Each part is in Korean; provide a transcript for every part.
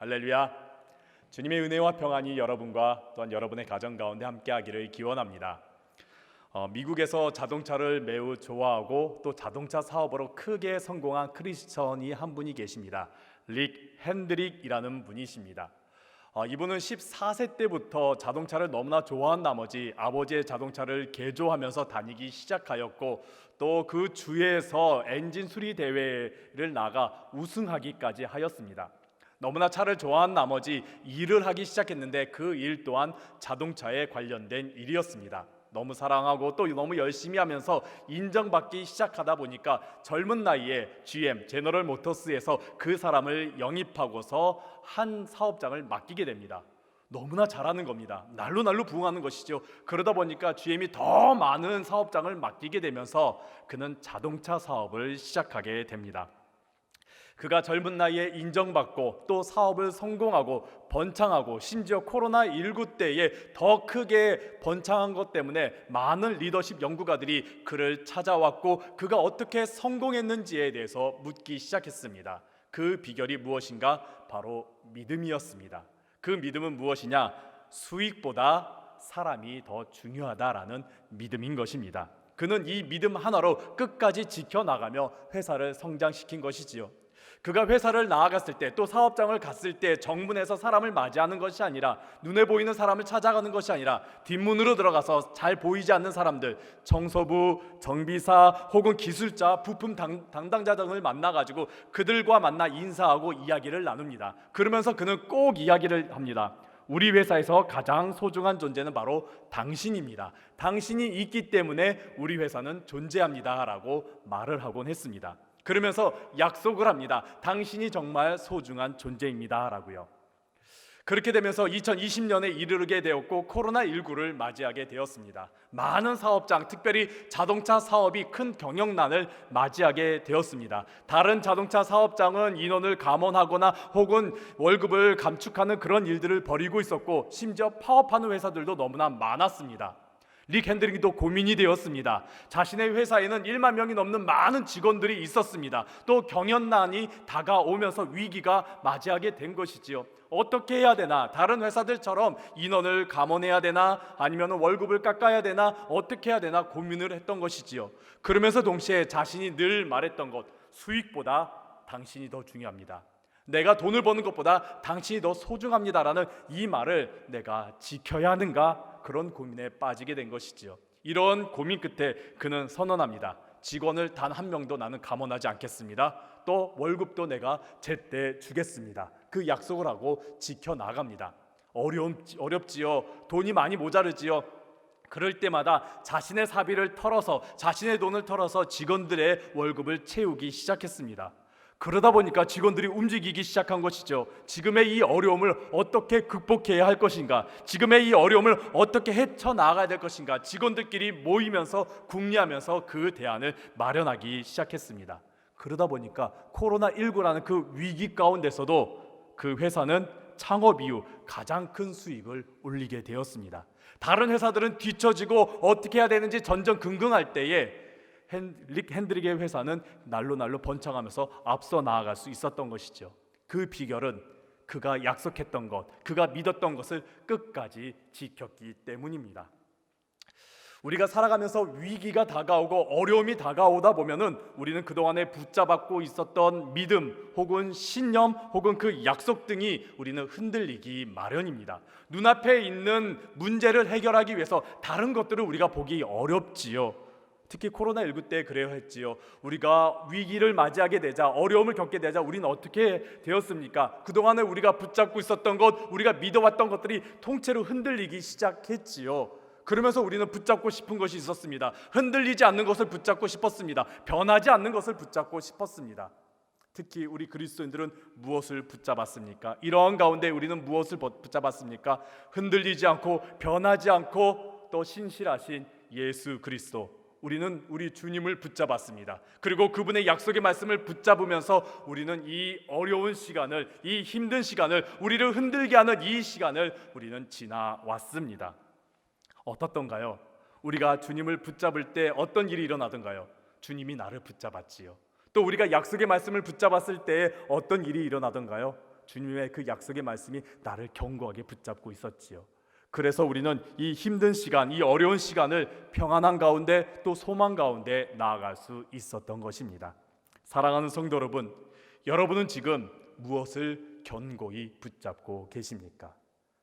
할렐루야. 주님의 은혜와 평안이 여러분과 또한 여러분의 가정 가운데 함께하기를 기원합니다. 어, 미국에서 자동차를 매우 좋아하고 또 자동차 사업으로 크게 성공한 크리스천이 한 분이 계십니다. 릭 핸드릭이라는 분이십니다. 어, 이분은 14세 때부터 자동차를 너무나 좋아한 나머지 아버지의 자동차를 개조하면서 다니기 시작하였고 또 그 주에서 엔진 수리 대회를 나가 우승하기까지 하였습니다. 너무나 차를 좋아한 나머지 일을 하기 시작했는데 그 일 또한 자동차에 관련된 일이었습니다. 너무 사랑하고 또 너무 열심히 하면서 인정받기 시작하다 보니까 젊은 나이에 GM 제너럴 모터스에서 그 사람을 영입하고서 한 사업장을 맡기게 됩니다. 너무나 잘하는 겁니다. 날로 날로 부흥하는 것이죠. 그러다 보니까 GM이 더 많은 사업장을 맡기게 되면서 그는 자동차 사업을 시작하게 됩니다. 그가 젊은 나이에 인정받고 또 사업을 성공하고 번창하고 심지어 코로나 19 때에 더 크게 번창한 것 때문에 많은 리더십 연구가들이 그를 찾아왔고 그가 어떻게 성공했는지에 대해서 묻기 시작했습니다. 그 비결이 무엇인가? 바로 믿음이었습니다. 그 믿음은 무엇이냐? 수익보다 사람이 더 중요하다라는 믿음인 것입니다. 그는 이 믿음 하나로 끝까지 지켜나가며 회사를 성장시킨 것이지요. 그가 회사를 나아갔을 때 또 사업장을 갔을 때 정문에서 사람을 맞이하는 것이 아니라 눈에 보이는 사람을 찾아가는 것이 아니라 뒷문으로 들어가서 잘 보이지 않는 사람들 청소부, 정비사 혹은 기술자, 부품 당, 담당자 등을 만나 가지고 그들과 만나 인사하고 이야기를 나눕니다. 그러면서 그는 꼭 이야기를 합니다. 우리 회사에서 가장 소중한 존재는 바로 당신입니다. 당신이 있기 때문에 우리 회사는 존재합니다라고 말을 하곤 했습니다. 그러면서 약속을 합니다. 당신이 정말 소중한 존재입니다라고요. 그렇게 되면서 2020년에 이르게 되었고 코로나19를 맞이하게 되었습니다. 많은 사업장, 특별히 자동차 사업이 큰 경영난을 맞이하게 되었습니다. 다른 자동차 사업장은 인원을 감원하거나 혹은 월급을 감축하는 그런 일들을 벌이고 있었고 심지어 파업하는 회사들도 너무나 많았습니다. 릭 핸드링도 고민이 되었습니다. 자신의 회사에는 1만 명이 넘는 많은 직원들이 있었습니다. 또 경연난이 다가오면서 위기가 맞이하게 된 것이지요. 어떻게 해야 되나? 다른 회사들처럼 인원을 감원해야 되나? 아니면 월급을 깎아야 되나? 어떻게 해야 되나? 고민을 했던 것이지요. 그러면서 동시에 자신이 늘 말했던 것, 수익보다 당신이 더 중요합니다. 내가 돈을 버는 것보다 당신이 더 소중합니다라는 이 말을 내가 지켜야 하는가? 그런 고민에 빠지게 된 것이지요. 이런 고민 끝에 그는 선언합니다. 직원을 단 한 명도 나는 감원하지 않겠습니다. 또 월급도 내가 제때 주겠습니다. 그 약속을 하고 지켜 나갑니다. 어려움 어렵지요. 돈이 많이 모자르지요. 그럴 때마다 자신의 사비를 털어서 자신의 돈을 털어서 직원들의 월급을 채우기 시작했습니다. 그러다 보니까 직원들이 움직이기 시작한 것이죠. 지금의 이 어려움을 어떻게 극복해야 할 것인가? 지금의 이 어려움을 어떻게 헤쳐 나가야 될 것인가? 직원들끼리 모이면서 궁리하면서 그 대안을 마련하기 시작했습니다. 그러다 보니까 코로나 19라는 그 위기 가운데서도 그 회사는 창업 이후 가장 큰 수익을 올리게 되었습니다. 다른 회사들은 뒤처지고 어떻게 해야 되는지 전전긍긍할 때에 릭 핸드릭의 회사는 날로 날로 번창하면서 앞서 나아갈 수 있었던 것이죠. 그 비결은 그가 약속했던 것, 그가 믿었던 것을 끝까지 지켰기 때문입니다. 우리가 살아가면서 위기가 다가오고 어려움이 다가오다 보면은 우리는 그동안에 붙잡았고 있었던 믿음 혹은 신념 혹은 그 약속 등이 우리는 흔들리기 마련입니다. 눈앞에 있는 문제를 해결하기 위해서 다른 것들을 우리가 보기 어렵지요. 특히 코로나19 때 그래야 했지요. 우리가 위기를 맞이하게 되자 어려움을 겪게 되자 우리는 어떻게 되었습니까? 그동안에 우리가 붙잡고 있었던 것, 우리가 믿어왔던 것들이 통째로 흔들리기 시작했지요. 그러면서 우리는 붙잡고 싶은 것이 있었습니다. 흔들리지 않는 것을 붙잡고 싶었습니다. 변하지 않는 것을 붙잡고 싶었습니다. 특히 우리 그리스도인들은 무엇을 붙잡았습니까? 이러한 가운데 우리는 무엇을 붙잡았습니까? 흔들리지 않고 변하지 않고 또 신실하신 예수 그리스도 우리는 우리 주님을 붙잡았습니다. 그리고 그분의 약속의 말씀을 붙잡으면서 우리는 이 어려운 시간을, 이 힘든 시간을, 우리를 흔들게 하는 이 시간을 우리는 지나왔습니다. 어떻던가요? 우리가 주님을 붙잡을 때 어떤 일이 일어나던가요? 주님이 나를 붙잡았지요. 또 우리가 약속의 말씀을 붙잡았을 때 어떤 일이 일어나던가요? 주님의 그 약속의 말씀이 나를 견고하게 붙잡고 있었지요. 그래서 우리는 이 힘든 시간, 이 어려운 시간을 평안한 가운데 또 소망 가운데 나아갈 수 있었던 것입니다. 사랑하는 성도 여러분, 여러분은 지금 무엇을 견고히 붙잡고 계십니까?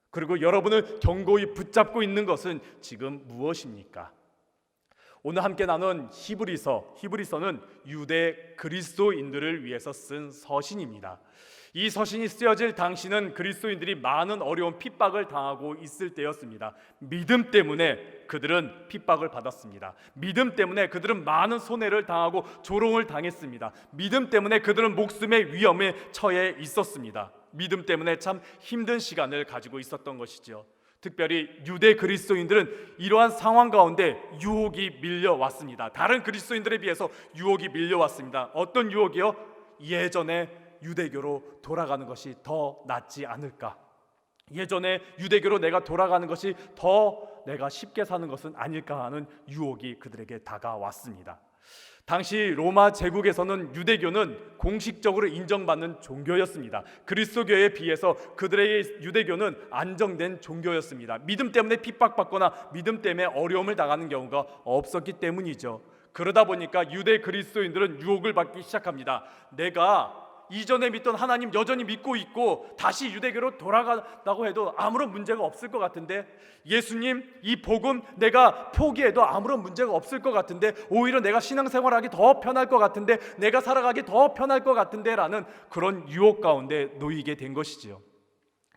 그리고 여러분을 견고히 붙잡고 있는 것은 지금 무엇입니까? 오늘 함께 나눈 히브리서, 히브리서는 유대 그리스도인들을 위해서 쓴 서신입니다. 이 서신이 쓰여질 당시는 그리스도인들이 많은 어려운 핍박을 당하고 있을 때였습니다. 믿음 때문에 그들은 핍박을 받았습니다. 믿음 때문에 그들은 많은 손해를 당하고 조롱을 당했습니다. 믿음 때문에 그들은 목숨의 위험에 처해 있었습니다. 믿음 때문에 참 힘든 시간을 가지고 있었던 것이지요. 특별히 유대 그리스도인들은 이러한 상황 가운데 유혹이 밀려왔습니다. 다른 그리스도인들에 비해서 유혹이 밀려왔습니다. 어떤 유혹이요? 예전에 유대교로 돌아가는 것이 더 낫지 않을까? 예전에 유대교로 내가 돌아가는 것이 더 내가 쉽게 사는 것은 아닐까 하는 유혹이 그들에게 다가왔습니다. 당시 로마 제국에서는 유대교는 공식적으로 인정받는 종교였습니다. 그리스도교에 비해서 그들의 유대교는 안정된 종교였습니다. 믿음 때문에 핍박받거나 믿음 때문에 어려움을 당하는 경우가 없었기 때문이죠. 그러다 보니까 유대 그리스도인들은 유혹을 받기 시작합니다. 내가 이전에 믿던 하나님 여전히 믿고 있고 다시 유대교로 돌아간다고 해도 아무런 문제가 없을 것 같은데 예수님 이 복음 내가 포기해도 아무런 문제가 없을 것 같은데 오히려 내가 신앙생활하기 더 편할 것 같은데 내가 살아가기 더 편할 것 같은데라는 그런 유혹 가운데 놓이게 된 것이지요.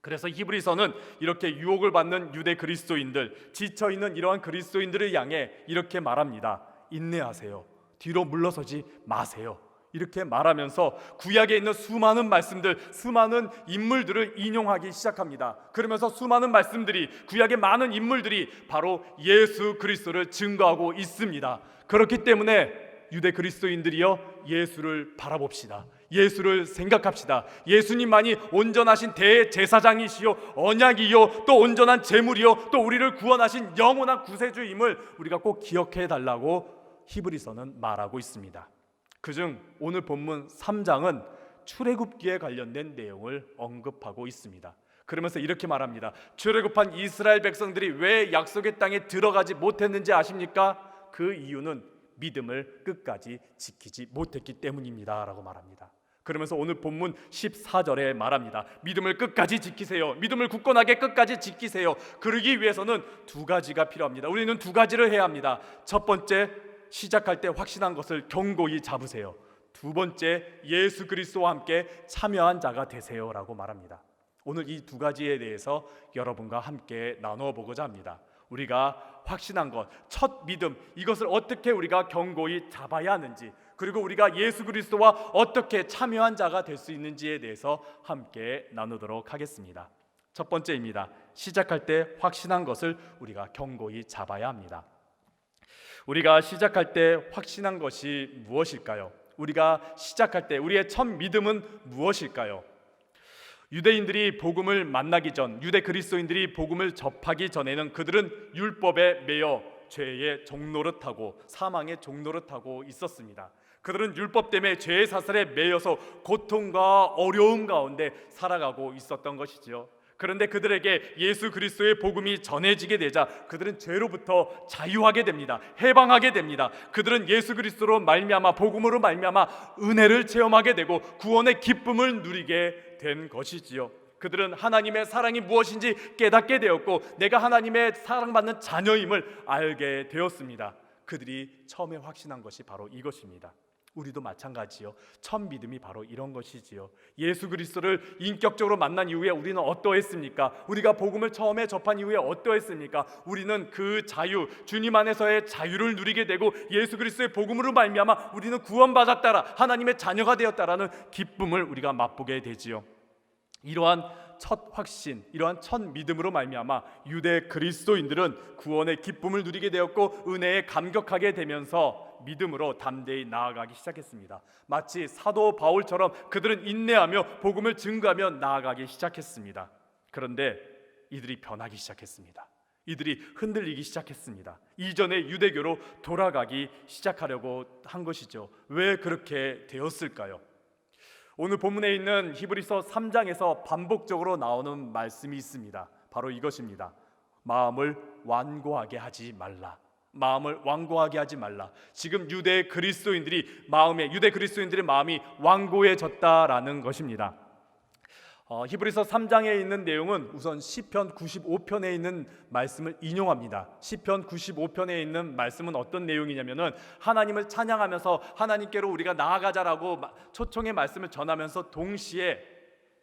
그래서 히브리서는 이렇게 유혹을 받는 유대 그리스도인들 지쳐 있는 이러한 그리스도인들을 향해 이렇게 말합니다. 인내하세요. 뒤로 물러서지 마세요. 이렇게 말하면서 구약에 있는 수많은 말씀들, 수많은 인물들을 인용하기 시작합니다. 그러면서 수많은 말씀들이 구약의 많은 인물들이 바로 예수 그리스도를 증거하고 있습니다. 그렇기 때문에 유대 그리스도인들이여 예수를 바라봅시다. 예수를 생각합시다. 예수님만이 온전하신 대제사장이시요 언약이요 또 온전한 제물이요 또 우리를 구원하신 영원한 구세주임을 우리가 꼭 기억해 달라고 히브리서는 말하고 있습니다. 그중 오늘 본문 3장은 출애굽기에 관련된 내용을 언급하고 있습니다. 그러면서 이렇게 말합니다. 출애굽한 이스라엘 백성들이 왜 약속의 땅에 들어가지 못했는지 아십니까? 그 이유는 믿음을 끝까지 지키지 못했기 때문입니다라고 말합니다. 그러면서 오늘 본문 14절에 말합니다. 믿음을 끝까지 지키세요. 믿음을 굳건하게 끝까지 지키세요. 그러기 위해서는 두 가지가 필요합니다. 우리는 두 가지를 해야 합니다. 첫 번째 시작할 때 확신한 것을 견고히 잡으세요. 두 번째 예수 그리스도와 함께 참여한 자가 되세요라고 말합니다. 오늘 이 두 가지에 대해서 여러분과 함께 나누어 보고자 합니다. 우리가 확신한 것, 첫 믿음, 이것을 어떻게 우리가 견고히 잡아야 하는지, 그리고 우리가 예수 그리스도와 어떻게 참여한 자가 될 수 있는지에 대해서 함께 나누도록 하겠습니다. 첫 번째입니다. 시작할 때 확신한 것을 우리가 견고히 잡아야 합니다. 우리가 시작할 때 확신한 것이 무엇일까요? 우리가 시작할 때 우리의 첫 믿음은 무엇일까요? 유대인들이 복음을 만나기 전, 유대 그리스도인들이 복음을 접하기 전에는 그들은 율법에 매여 죄의 종노릇하고 사망의 종노릇하고 있었습니다. 그들은 율법 때문에 죄의 사슬에 매여서 고통과 어려움 가운데 살아가고 있었던 것이지요. 그런데 그들에게 예수 그리스도의 복음이 전해지게 되자 그들은 죄로부터 자유하게 됩니다. 해방하게 됩니다. 그들은 예수 그리스도로 말미암아 복음으로 말미암아 은혜를 체험하게 되고 구원의 기쁨을 누리게 된 것이지요. 그들은 하나님의 사랑이 무엇인지 깨닫게 되었고 내가 하나님의 사랑받는 자녀임을 알게 되었습니다. 그들이 처음에 확신한 것이 바로 이것입니다. 우리도 마찬가지요. 첫 믿음이 바로 이런 것이지요. 예수 그리스도를 인격적으로 만난 이후에 우리는 어떠했습니까? 우리가 복음을 처음에 접한 이후에 어떠했습니까? 우리는 그 자유, 주님 안에서의 자유를 누리게 되고 예수 그리스도의 복음으로 말미암아 우리는 구원받았다라 하나님의 자녀가 되었다라는 기쁨을 우리가 맛보게 되지요. 이러한 첫 확신, 이러한 첫 믿음으로 말미암아 유대 그리스도인들은 구원의 기쁨을 누리게 되었고 은혜에 감격하게 되면서 믿음으로 담대히 나아가기 시작했습니다. 마치 사도 바울처럼 그들은 인내하며 복음을 증거하며 나아가기 시작했습니다. 그런데 이들이 변하기 시작했습니다. 이들이 흔들리기 시작했습니다. 이전의 유대교로 돌아가기 시작하려고 한 것이죠. 왜 그렇게 되었을까요? 오늘 본문에 있는 히브리서 3장에서 반복적으로 나오는 말씀이 있습니다. 바로 이것입니다. 마음을 완고하게 하지 말라. 마음을 완고하게 하지 말라. 지금 유대 그리스도인들이 마음에 유대 그리스도인들의 마음이 완고해졌다라는 것입니다. 어, 히브리서 3장에 있는 내용은 우선 시편 95편에 있는 말씀을 인용합니다. 시편 95편에 있는 말씀은 어떤 내용이냐면은 하나님을 찬양하면서 하나님께로 우리가 나아가자라고 마- 초청의 말씀을 전하면서 동시에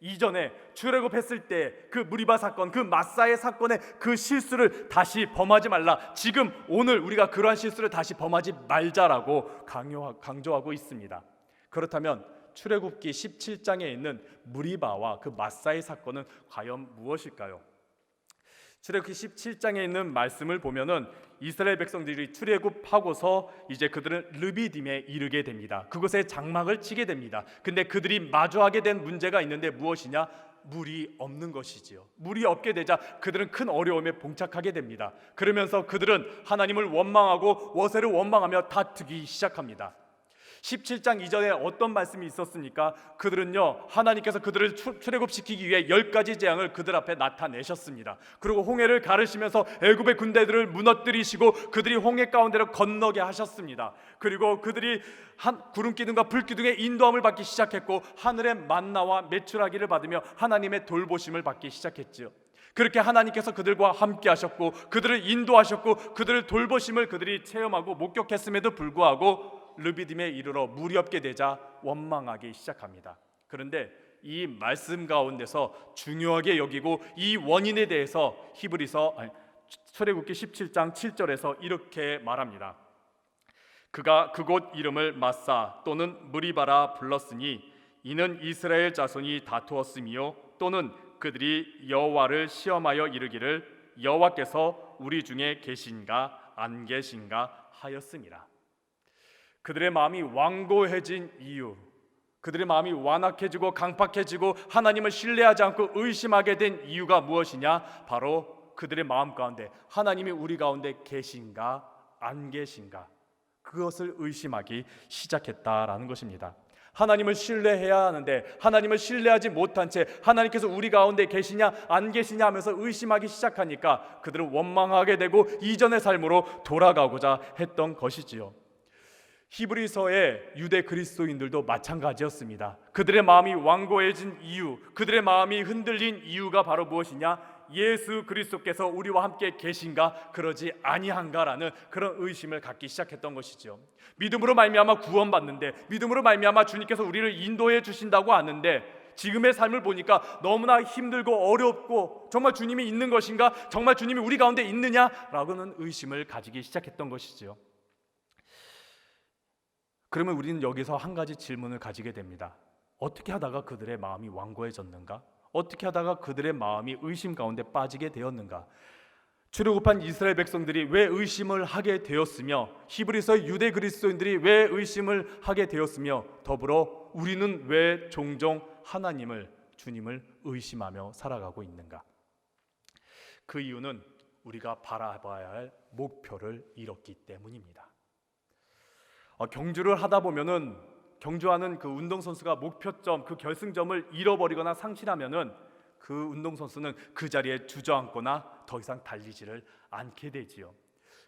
이전에 출애굽했을 때 그 무리바 사건, 그 마사의 사건의 그 실수를 다시 범하지 말라. 지금 오늘 우리가 그러한 실수를 다시 범하지 말자라고 강요, 강조하고 있습니다. 그렇다면 출애굽기 17장에 있는 무리바와 그 마사의 사건은 과연 무엇일까요? 출애굽기 17장에 있는 말씀을 보면은 이스라엘 백성들이 출애굽하고서 이제 그들은 르비딤에 이르게 됩니다. 그곳에 장막을 치게 됩니다. 근데 그들이 마주하게 된 문제가 있는데 무엇이냐? 물이 없는 것이지요. 물이 없게 되자 그들은 큰 어려움에 봉착하게 됩니다. 그러면서 그들은 하나님을 원망하고 워세를 원망하며 다투기 시작합니다. 17장 이전에 어떤 말씀이 있었습니까? 그들은요 하나님께서 그들을 출- 출애굽시키기 위해 열 가지 재앙을 그들 앞에 나타내셨습니다. 그리고 홍해를 가르시면서 애굽의 군대들을 무너뜨리시고 그들이 홍해 가운데로 건너게 하셨습니다. 그리고 그들이 한 구름 기둥과 불 기둥의 인도함을 받기 시작했고 하늘의 만나와 메추라기를 받으며 하나님의 돌보심을 받기 시작했지요. 그렇게 하나님께서 그들과 함께 하셨고 그들을 인도하셨고 그들을 돌보심을 그들이 체험하고 목격했음에도 불구하고 르비딤에 이르러 물이 없게 되자 원망하기 시작합니다. 그런데 이 말씀 가운데서 중요하게 여기고 이 원인에 대해서 히브리서 출애굽기 17장 7절에서 이렇게 말합니다. 그가 그곳 이름을 마사 또는 무리바라 불렀으니 이는 이스라엘 자손이 다투었으며 또는 그들이 여호와를 시험하여 이르기를 여호와께서 우리 중에 계신가 안 계신가 하였음이라. 그들의 마음이 완고해진 이유, 그들의 마음이 완악해지고 강팍해지고 하나님을 신뢰하지 않고 의심하게 된 이유가 무엇이냐? 바로 그들의 마음 가운데 하나님이 우리 가운데 계신가 안 계신가 그것을 의심하기 시작했다라는 것입니다. 하나님을 신뢰해야 하는데 하나님을 신뢰하지 못한 채 하나님께서 우리 가운데 계시냐 안 계시냐 하면서 의심하기 시작하니까 그들은 원망하게 되고 이전의 삶으로 돌아가고자 했던 것이지요. 히브리서의 유대 그리스도인들도 마찬가지였습니다. 그들의 마음이 완고해진 이유, 그들의 마음이 흔들린 이유가 바로 무엇이냐? 예수 그리스도께서 우리와 함께 계신가 그러지 아니한가라는 그런 의심을 갖기 시작했던 것이죠. 믿음으로 말미암아 구원받는데 믿음으로 말미암아 주님께서 우리를 인도해 주신다고 아는데 지금의 삶을 보니까 너무나 힘들고 어렵고 정말 주님이 있는 것인가? 정말 주님이 우리 가운데 있느냐 라고는 의심을 가지기 시작했던 것이지요. 그러면 우리는 여기서 한 가지 질문을 가지게 됩니다. 어떻게 하다가 그들의 마음이 완고해졌는가? 어떻게 하다가 그들의 마음이 의심 가운데 빠지게 되었는가? 출애굽한 이스라엘 백성들이 왜 의심을 하게 되었으며 히브리서 유대 그리스도인들이 왜 의심을 하게 되었으며 더불어 우리는 왜 종종 하나님을 주님을 의심하며 살아가고 있는가? 그 이유는 우리가 바라봐야 할 목표를 잃었기 때문입니다. 어, 경주를 하다 보면은 경주하는 그 운동 선수가 목표점 그 결승점을 잃어버리거나 상실하면은 그 운동 선수는 그 자리에 주저앉거나 더 이상 달리지를 않게 되지요.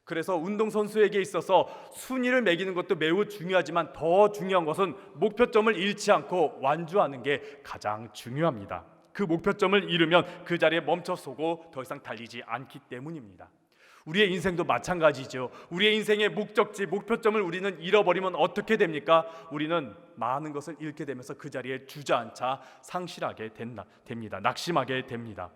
그래서 운동 선수에게 있어서 순위를 매기는 것도 매우 중요하지만 더 중요한 것은 목표점을 잃지 않고 완주하는 게 가장 중요합니다. 그 목표점을 잃으면 그 자리에 멈춰서고 더 이상 달리지 않기 때문입니다. 우리의 인생도 마찬가지죠. 우리의 인생의 목적지, 목표점을 우리는 잃어버리면 어떻게 됩니까? 우리는 많은 것을 잃게 되면서 그 자리에 주저앉아 상실하게 된다, 됩니다. 낙심하게 됩니다.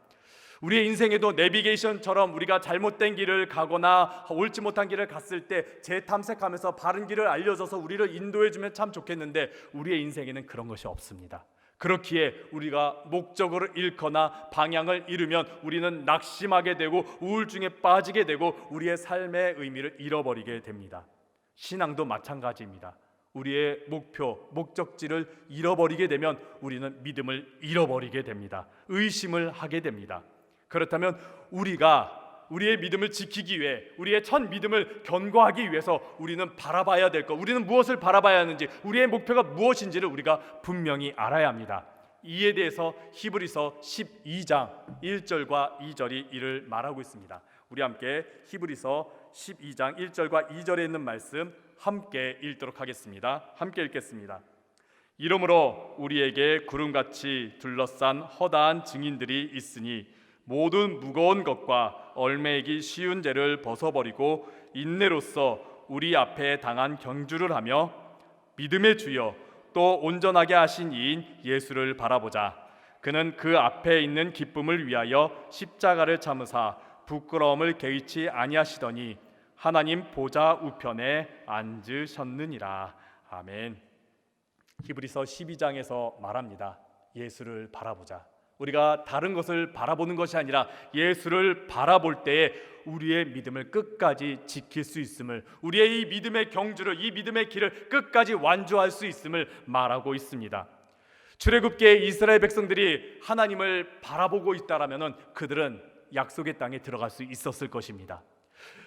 우리의 인생에도 내비게이션처럼 우리가 잘못된 길을 가거나 옳지 못한 길을 갔을 때 재탐색하면서 바른 길을 알려줘서 우리를 인도해주면 참 좋겠는데 우리의 인생에는 그런 것이 없습니다. 그렇기에 우리가 목적을 잃거나 방향을 잃으면 우리는 낙심하게 되고 우울증에 빠지게 되고 우리의 삶의 의미를 잃어버리게 됩니다. 신앙도 마찬가지입니다. 우리의 목표, 목적지를 잃어버리게 되면 우리는 믿음을 잃어버리게 됩니다. 의심을 하게 됩니다. 그렇다면 우리가 우리의 믿음을 지키기 위해 우리의 첫 믿음을 견고하기 위해서 우리는 바라봐야 될 것, 우리는 무엇을 바라봐야 하는지, 우리의 목표가 무엇인지를 우리가 분명히 알아야 합니다. 이에 대해서 히브리서 12장 1절과 2절이 이를 말하고 있습니다. 우리 함께 히브리서 12장 1절과 2절에 있는 말씀 함께 읽도록 하겠습니다. 함께 읽겠습니다. 이러므로 우리에게 구름같이 둘러싼 허다한 증인들이 있으니 모든 무거운 것과 얼매이기 쉬운 죄를 벗어버리고 인내로서 우리 앞에 당한 경주를 하며 믿음의 주여 또 온전하게 하신 이인 예수를 바라보자. 그는 그 앞에 있는 기쁨을 위하여 십자가를 참으사 부끄러움을 개의치 아니하시더니 하나님 보좌 우편에 앉으셨느니라. 아멘. 히브리서 12장에서 말합니다. 예수를 바라보자. 우리가 다른 것을 바라보는 것이 아니라 예수를 바라볼 때에 우리의 믿음을 끝까지 지킬 수 있음을 우리의 이 믿음의 경주를 이 믿음의 길을 끝까지 완주할 수 있음을 말하고 있습니다. 출애굽기에 이스라엘 백성들이 하나님을 바라보고 있다라면은 그들은 약속의 땅에 들어갈 수 있었을 것입니다.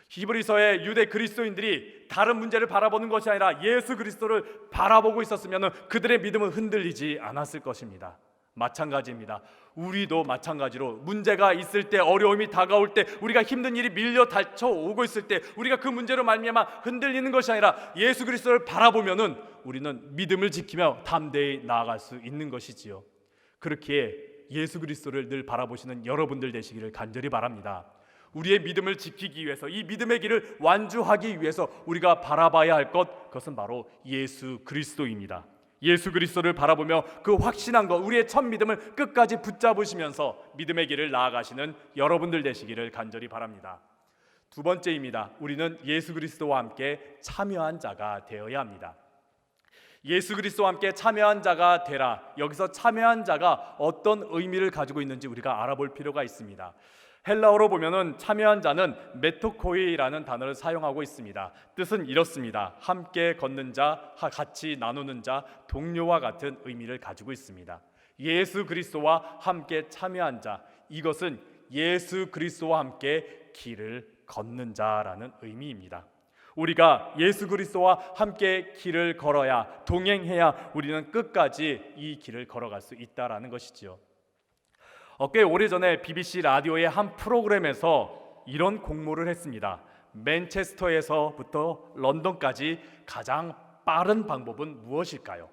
히브리서의 유대 그리스도인들이 다른 문제를 바라보는 것이 아니라 예수 그리스도를 바라보고 있었으면 그들의 믿음은 흔들리지 않았을 것입니다. 마찬가지입니다. 우리도 마찬가지로 문제가 있을 때 어려움이 다가올 때 우리가 힘든 일이 밀려 닥쳐 오고 있을 때 우리가 그 문제로 말미암아 흔들리는 것이 아니라 예수 그리스도를 바라보면은 우리는 믿음을 지키며 담대히 나아갈 수 있는 것이지요. 그렇기에 예수 그리스도를 늘 바라보시는 여러분들 되시기를 간절히 바랍니다. 우리의 믿음을 지키기 위해서 이 믿음의 길을 완주하기 위해서 우리가 바라봐야 할 것 그것은 바로 예수 그리스도입니다. 예수 그리스도를 바라보며 그 확신한 것 우리의 첫 믿음을 끝까지 붙잡으시면서 믿음의 길을 나아가시는 여러분들 되시기를 간절히 바랍니다. 두 번째입니다. 우리는 예수 그리스도와 함께 참여한 자가 되어야 합니다. 예수 그리스도와 함께 참여한 자가 되라. 여기서 참여한 자가 어떤 의미를 가지고 있는지 우리가 알아볼 필요가 있습니다. 헬라어로 보면은 참여한 자는 메토코이라는 단어를 사용하고 있습니다. 뜻은 이렇습니다. 함께 걷는 자, 같이 나누는 자, 동료와 같은 의미를 가지고 있습니다. 예수 그리스도와 함께 참여한 자, 이것은 예수 그리스도와 함께 길을 걷는 자라는 의미입니다. 우리가 예수 그리스도와 함께 길을 걸어야 동행해야 우리는 끝까지 이 길을 걸어갈 수 있다라는 것이지요. 어, 꽤 오래전에 BBC 라디오의 한 프로그램에서 이런 공모를 했습니다. 맨체스터에서부터 런던까지 가장 빠른 방법은 무엇일까요?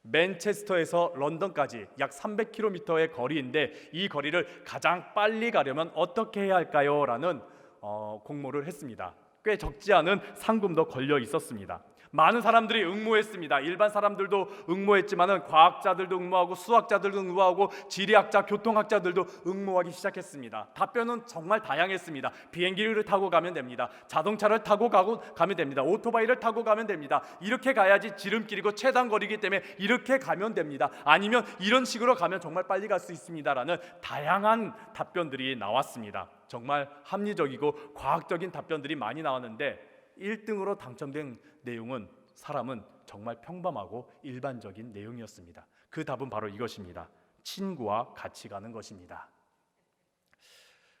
맨체스터에서 런던까지 약 300km의 거리인데 이 거리를 가장 빨리 가려면 어떻게 해야 할까요? 라는 어, 공모를 했습니다. 꽤 적지 않은 상금도 걸려 있었습니다. 많은 사람들이 응모했습니다. 일반 사람들도 응모했지만은 과학자들도 응모하고 수학자들도 응모하고 지리학자, 교통학자들도 응모하기 시작했습니다. 답변은 정말 다양했습니다. 비행기를 타고 가면 됩니다. 자동차를 타고 가고 가면 됩니다. 오토바이를 타고 가면 됩니다. 이렇게 가야지 지름길이고 최단 거리기 때문에 이렇게 가면 됩니다. 아니면 이런 식으로 가면 정말 빨리 갈 수 있습니다라는 다양한 답변들이 나왔습니다. 정말 합리적이고 과학적인 답변들이 많이 나왔는데 1등으로 당첨된 내용은 사람은 정말 평범하고 일반적인 내용이었습니다. 그 답은 바로 이것입니다. 친구와 같이 가는 것입니다.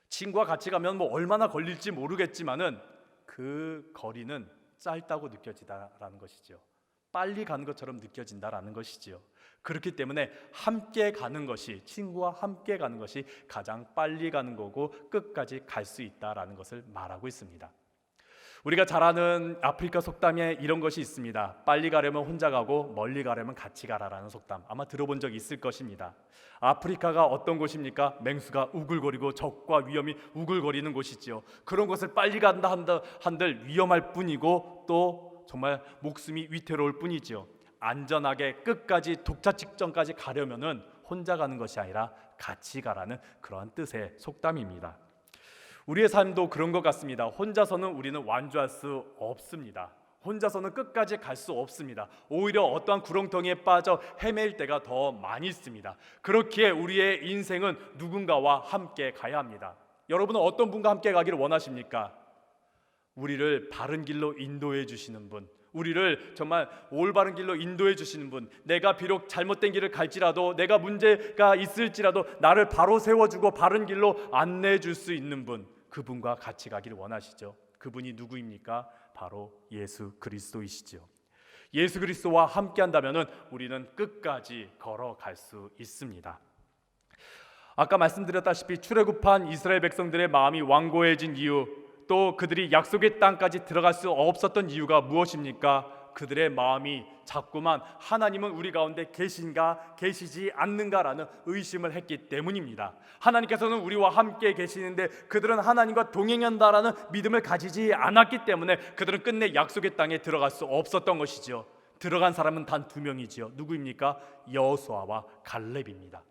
친구와 같이 가면 뭐 얼마나 걸릴지 모르겠지만은 그 거리는 짧다고 느껴지다라는 것이죠. 빨리 가는 것처럼 느껴진다라는 것이지요. 그렇기 때문에 함께 가는 것이 친구와 함께 가는 것이 가장 빨리 가는 거고 끝까지 갈 수 있다라는 것을 말하고 있습니다. 우리가 잘 아는 아프리카 속담에 이런 것이 있습니다. 빨리 가려면 혼자 가고 멀리 가려면 같이 가라라는 속담. 아마 들어본 적 있을 것입니다. 아프리카가 어떤 곳입니까? 맹수가 우글거리고 적과 위험이 우글거리는 곳이지요. 그런 곳을 빨리 간다 한다 한들 위험할 뿐이고 또 정말 목숨이 위태로울 뿐이지요. 안전하게 끝까지 독차 직전까지 가려면은 혼자 가는 것이 아니라 같이 가라는 그러한 뜻의 속담입니다. 우리의 삶도 그런 것 같습니다. 혼자서는 우리는 완주할 수 없습니다. 혼자서는 끝까지 갈 수 없습니다. 오히려 어떠한 구렁텅이에 빠져 헤맬 때가 더 많이 있습니다. 그렇기에 우리의 인생은 누군가와 함께 가야 합니다. 여러분은 어떤 분과 함께 가기를 원하십니까? 우리를 바른 길로 인도해 주시는 분, 우리를 정말 올바른 길로 인도해 주시는 분, 내가 비록 잘못된 길을 갈지라도 내가 문제가 있을지라도 나를 바로 세워 주고 바른 길로 안내해 줄 수 있는 분. 그분과 같이 가기를 원하시죠. 그분이 누구입니까? 바로 예수 그리스도이시죠. 예수 그리스도와 함께 한다면은 우리는 끝까지 걸어갈 수 있습니다. 아까 말씀드렸다시피 출애굽한 이스라엘 백성들의 마음이 완고해진 이유, 또 그들이 약속의 땅까지 들어갈 수 없었던 이유가 무엇입니까? 그들의 마음이 자꾸만 하나님은 우리 가운데 계신가 계시지 않는가라는 의심을 했기 때문입니다. 하나님께서는 우리와 함께 계시는데 그들은 하나님과 동행한다라는 믿음을 가지지 않았기 때문에 그들은 끝내 약속의 땅에 들어갈 수 없었던 것이죠. 들어간 사람은 단 두 명이지요. 누구입니까? 여호수아와 갈렙입니다.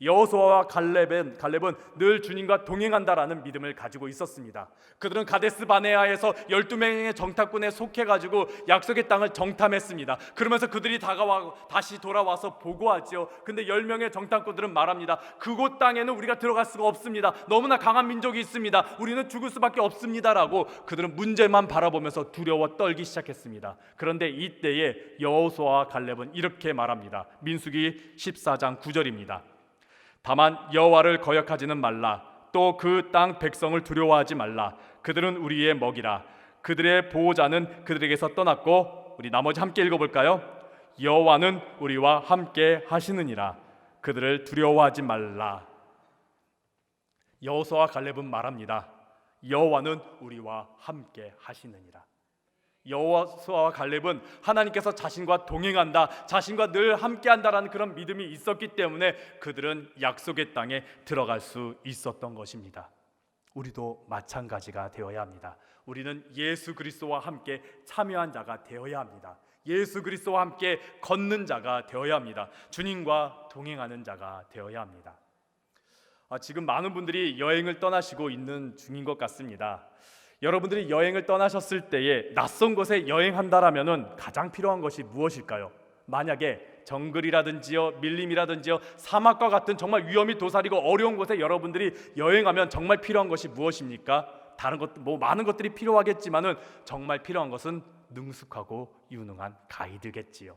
여호수아와 갈렙은 갈렙은 늘 주님과 동행한다라는 믿음을 가지고 있었습니다. 그들은 가데스 바네아에서 12명의 정탐꾼에 속해 가지고 약속의 땅을 정탐했습니다. 그러면서 그들이 다가와 다시 돌아와서 보고하죠. 근데 10명의 정탐꾼들은 말합니다. 그곳 땅에는 우리가 들어갈 수가 없습니다. 너무나 강한 민족이 있습니다. 우리는 죽을 수밖에 없습니다라고 그들은 문제만 바라보면서 두려워 떨기 시작했습니다. 그런데 이때에 여호수아와 갈렙은 이렇게 말합니다. 민수기 14장 9절입니다. 다만 여호와를 거역하지는 말라. 또 그 땅 백성을 두려워하지 말라. 그들은 우리의 먹이라. 그들의 보호자는 그들에게서 떠났고 우리 나머지 함께 읽어볼까요? 여호와는 우리와 함께 하시느니라. 그들을 두려워하지 말라. 여호수아와 갈렙은 말합니다. 여호와는 우리와 함께 하시느니라. 여호수아와 갈렙은 하나님께서 자신과 동행한다, 자신과 늘 함께한다라는 그런 믿음이 있었기 때문에 그들은 약속의 땅에 들어갈 수 있었던 것입니다. 우리도 마찬가지가 되어야 합니다. 우리는 예수 그리스도와 함께 참여한 자가 되어야 합니다. 예수 그리스도와 함께 걷는 자가 되어야 합니다. 주님과 동행하는 자가 되어야 합니다. 아, 지금 많은 분들이 여행을 떠나시고 있는 중인 것 같습니다. 여러분들이 여행을 떠나셨을 때에 낯선 곳에 여행한다라면은 가장 필요한 것이 무엇일까요? 만약에 정글이라든지요, 밀림이라든지요, 사막과 같은 정말 위험이 도사리고 어려운 곳에 여러분들이 여행하면 정말 필요한 것이 무엇입니까? 다른 것, 뭐 많은 것들이 필요하겠지만은 정말 필요한 것은 능숙하고 유능한 가이드겠지요.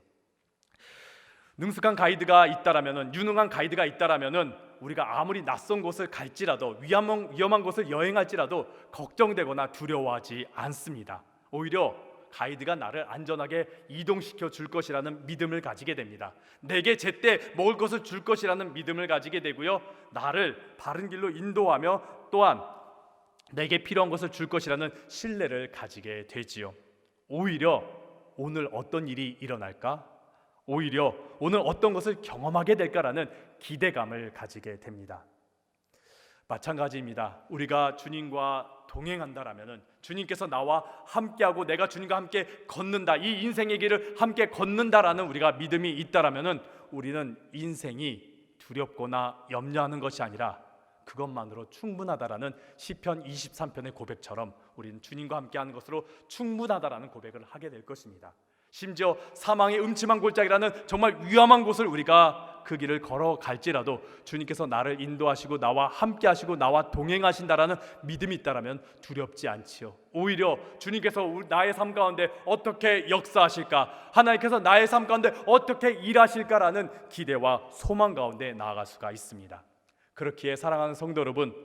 능숙한 가이드가 있다라면은 유능한 가이드가 있다라면은 우리가 아무리 낯선 곳을 갈지라도 위험한 위험한 곳을 여행할지라도 걱정되거나 두려워하지 않습니다. 오히려 가이드가 나를 안전하게 이동시켜 줄 것이라는 믿음을 가지게 됩니다. 내게 제때 먹을 것을 줄 것이라는 믿음을 가지게 되고요. 나를 바른 길로 인도하며 또한 내게 필요한 것을 줄 것이라는 신뢰를 가지게 되지요. 오히려 오늘 어떤 일이 일어날까? 오히려 오늘 어떤 것을 경험하게 될까라는 기대감을 가지게 됩니다. 마찬가지입니다. 우리가 주님과 동행한다라면은 주님께서 나와 함께하고 내가 주님과 함께 걷는다. 이 인생의 길을 함께 걷는다라는 우리가 믿음이 있다라면은 우리는 인생이 두렵거나 염려하는 것이 아니라 그것만으로 충분하다라는 시편 23편의 고백처럼 우리는 주님과 함께하는 것으로 충분하다라는 고백을 하게 될 것입니다. 심지어 사망의 음침한 골짜기라는 정말 위험한 곳을 우리가 그 길을 걸어갈지라도 주님께서 나를 인도하시고 나와 함께 하시고 나와 동행하신다라는 믿음이 있다라면 두렵지 않지요. 오히려 주님께서 나의 삶 가운데 어떻게 역사하실까, 하나님께서 나의 삶 가운데 어떻게 일하실까라는 기대와 소망 가운데 나아갈 수가 있습니다. 그렇기에 사랑하는 성도 여러분,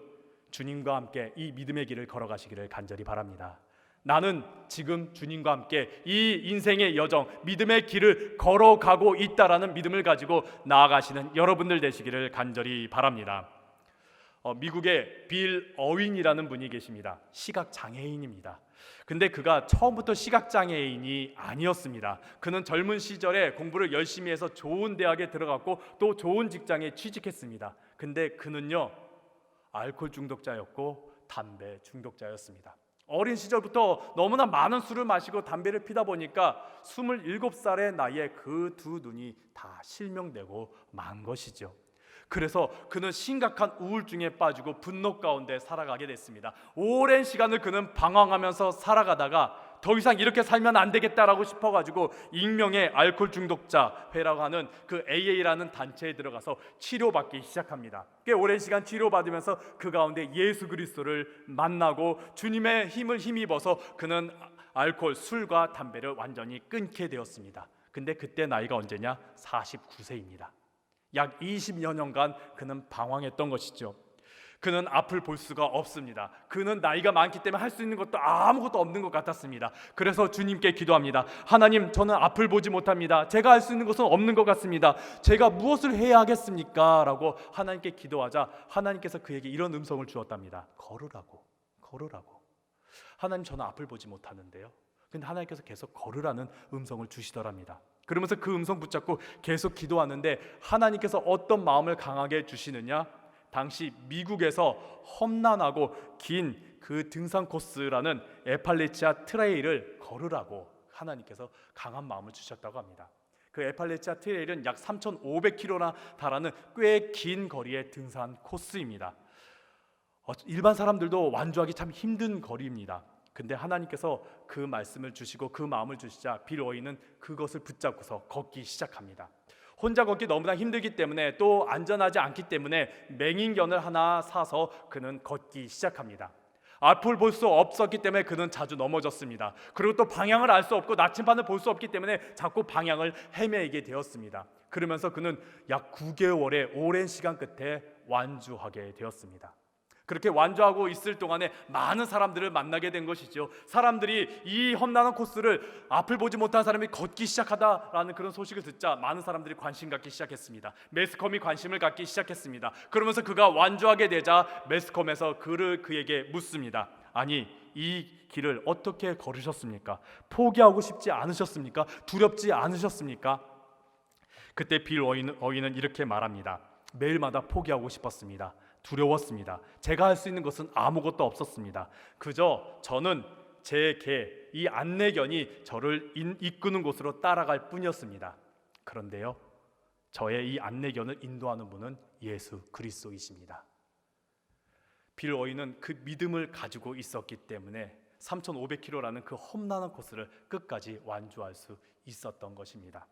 주님과 함께 이 믿음의 길을 걸어가시기를 간절히 바랍니다. 나는 지금 주님과 함께 이 인생의 여정, 믿음의 길을 걸어가고 있다라는 믿음을 가지고 나아가시는 여러분들 되시기를 간절히 바랍니다. 어, 미국에 빌 어윈이라는 분이 계십니다. 시각 장애인입니다. 근데 그가 처음부터 시각 장애인이 아니었습니다. 그는 젊은 시절에 공부를 열심히 해서 좋은 대학에 들어갔고 또 좋은 직장에 취직했습니다. 근데 그는요 알코올 중독자였고 담배 중독자였습니다. 어린 시절부터 너무나 많은 술을 마시고 담배를 피다 보니까 27살의 나이에 그 두 눈이 다 실명되고 만 것이죠. 그래서 그는 심각한 우울증에 빠지고 분노 가운데 살아가게 됐습니다. 오랜 시간을 그는 방황하면서 살아가다가 더 이상 이렇게 살면 안 되겠다라고 싶어가지고 익명의 알코올 중독자 회라고 하는 그 AA라는 단체에 들어가서 치료받기 시작합니다. 꽤 오랜 시간 치료받으면서 그 가운데 예수 그리스도를 만나고 주님의 힘을 힘입어서 그는 알코올, 술과 담배를 완전히 끊게 되었습니다. 근데 그때 나이가 언제냐? 49세입니다. 약 20여 년간 그는 방황했던 것이죠. 그는 앞을 볼 수가 없습니다. 그는 나이가 많기 때문에 할 수 있는 것도 아무것도 없는 것 같았습니다. 그래서 주님께 기도합니다. 하나님, 저는 앞을 보지 못합니다. 제가 할 수 있는 것은 없는 것 같습니다. 제가 무엇을 해야 하겠습니까? 라고 하나님께 기도하자 하나님께서 그에게 이런 음성을 주었답니다. 걸으라고, 걸으라고. 하나님, 저는 앞을 보지 못하는데요. 근데 하나님께서 계속 걸으라는 음성을 주시더랍니다. 그러면서 그 음성 붙잡고 계속 기도하는데 하나님께서 어떤 마음을 강하게 주시느냐? 당시 미국에서 험난하고 긴 그 등산 코스라는 에팔레치아 트레일을 걸으라고 하나님께서 강한 마음을 주셨다고 합니다. 그 에팔레치아 트레일은 약 3,500km나 달하는 꽤 긴 거리의 등산 코스입니다. 어, 일반 사람들도 완주하기 참 힘든 거리입니다. 근데 하나님께서 그 말씀을 주시고 그 마음을 주시자 빌 어이는 그것을 붙잡고서 걷기 시작합니다. 혼자 걷기 너무나 힘들기 때문에 또 안전하지 않기 때문에 맹인견을 하나 사서 그는 걷기 시작합니다. 앞을 볼 수 없었기 때문에 그는 자주 넘어졌습니다. 그리고 또 방향을 알 수 없고 나침반을 볼 수 없기 때문에 자꾸 방향을 헤매게 되었습니다. 그러면서 그는 약 9개월의 오랜 시간 끝에 완주하게 되었습니다. 그렇게 완주하고 있을 동안에 많은 사람들을 만나게 된 것이죠. 사람들이 이 험난한 코스를 앞을 보지 못한 사람이 걷기 시작하다라는 그런 소식을 듣자 많은 사람들이 관심 갖기 시작했습니다. 매스컴이 관심을 갖기 시작했습니다. 그러면서 그가 완주하게 되자 매스컴에서 그를 그에게 묻습니다. 아니 이 길을 어떻게 걸으셨습니까? 포기하고 싶지 않으셨습니까? 두렵지 않으셨습니까? 그때 빌 어이는 이렇게 말합니다. 매일마다 포기하고 싶었습니다. 두려웠습니다. 제가 할 수 있는 것은 아무것도 없었습니다. 그저 저는 제 개, 이 안내견이 저를 인, 이끄는 곳으로 따라갈 뿐이었습니다. 그런데요, 저의 이 안내견을 인도하는 분은 예수 그리스도이십니다. 빌 어이는 그 믿음을 가지고 있었기 때문에 3,500km라는 그 험난한 코스를 끝까지 완주할 수 있었던 것입니다.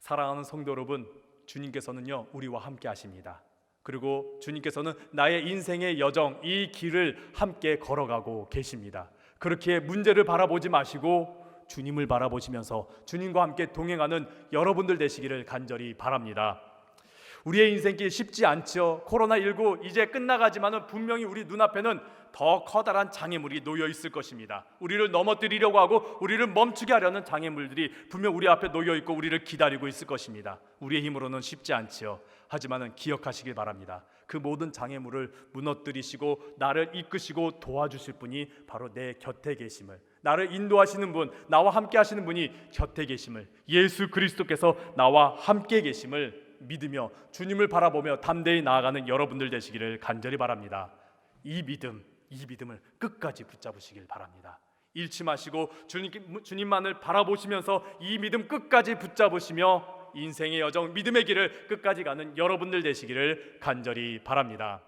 사랑하는 성도 여러분, 주님께서는요 우리와 함께 하십니다. 그리고 주님께서는 나의 인생의 여정 이 길을 함께 걸어가고 계십니다. 그렇게 문제를 바라보지 마시고 주님을 바라보시면서 주님과 함께 동행하는 여러분들 되시기를 간절히 바랍니다. 우리의 인생길 쉽지 않죠. 코로나19 이제 끝나가지만은 분명히 우리 눈앞에는 더 커다란 장애물이 놓여 있을 것입니다. 우리를 넘어뜨리려고 하고 우리를 멈추게 하려는 장애물들이 분명 우리 앞에 놓여 있고 우리를 기다리고 있을 것입니다. 우리의 힘으로는 쉽지 않지요. 하지만은 기억하시길 바랍니다. 그 모든 장애물을 무너뜨리시고 나를 이끄시고 도와주실 분이 바로 내 곁에 계심을 나를 인도하시는 분, 나와 함께 하시는 분이 곁에 계심을 예수 그리스도께서 나와 함께 계심을 믿으며 주님을 바라보며 담대히 나아가는 여러분들 되시기를 간절히 바랍니다. 이 믿음, 이 믿음을 끝까지 붙잡으시길 바랍니다. 잃지 마시고 주님, 주님만을 바라보시면서 이 믿음 끝까지 붙잡으시며 인생의 여정, 믿음의 길을 끝까지 가는 여러분들 되시기를 간절히 바랍니다.